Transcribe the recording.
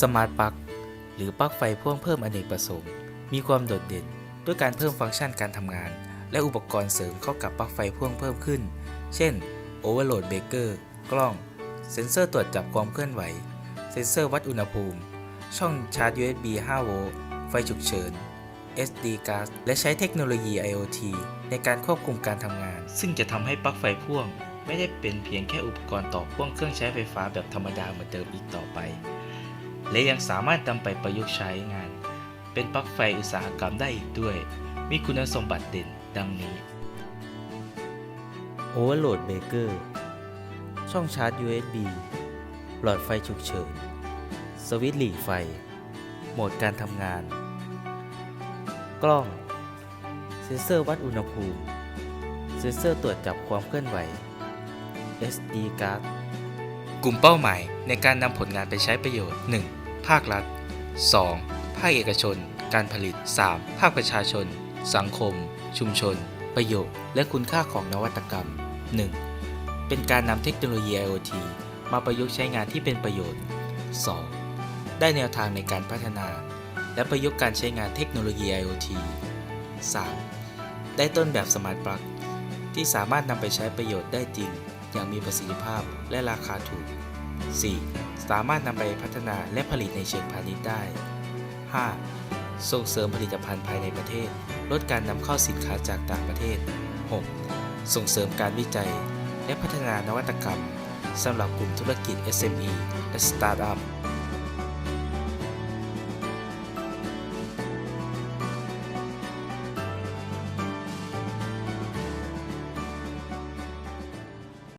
สมาร์ทปลั๊กหรือปลั๊กไฟพ่วงเพิ่มอเนกประสงค์ มีความโดดเด่น ด้วยการเพิ่มฟังก์ชันการทำงาน และอุปกรณ์เสริมเข้ากับปลั๊กไฟพ่วงเพิ่มขึ้น เช่น Overload Breaker กล้อง เซ็นเซอร์ตรวจจับความเคลื่อนไหว เซ็นเซอร์วัดอุณหภูมิ ช่องชาร์จ USB 5 โวลต์ไฟฉุกเฉิน SD card และใช้เทคโนโลยี IoT ในการควบคุมการทำงาน ซึ่งจะทำให้ปลั๊กไฟพ่วง ไม่ได้เป็นเพียงแค่อุปกรณ์ต่อพ่วงเครื่องใช้ไฟฟ้าแบบธรรมดาเหมือนเดิมอีกต่อไป และยังสามารถนำไปประยุกต์ใช้งาน เป็นปลั๊กไฟอุตสาหกรรมได้อีกด้วย มีคุณสมบัติเด่นดังนี้ Overload Breaker ช่องชาร์จ USB หลอดไฟฉุกเฉิน สวิตช์หลีไฟ โหมดการทำงาน กล้อง เซ็นเซอร์วัดอุณหภูมิ เซ็นเซอร์ตรวจจับความเคลื่อนไหว SD card กลุ่มเป้าหมายในการนำผลงานไปใช้ประโยชน์ 1. ภาครัฐ 2. ภาคเอกชน การผลิต 3. ภาคประชาชน สังคม ชุมชน ประโยชน์ และคุณค่าของนวัตกรรม 1. เป็นการนำเทคโนโลยี IoT มาประยุกต์ใช้งานที่เป็นประโยชน์ 2. ได้แนวทางในการพัฒนา และประยุกต์การใช้งานเทคโนโลยี IoT 3. ได้ต้นแบบสมาร์ทปลั๊กที่สามารถนำไปใช้ประโยชน์ได้จริง อย่างมีประสิทธิภาพและราคาถูก 4. สามารถนำไปพัฒนาและผลิตในเชิงพาณิชย์ได้ 5. ส่งเสริมผลิตภัณฑ์ภายในประเทศ ลดการนำเข้าสินค้าจากต่างประเทศ 6. ส่งเสริมการวิจัย และพัฒนานวัตกรรมสำหรับกลุ่มธุรกิจ SME และสตาร์ทอัพ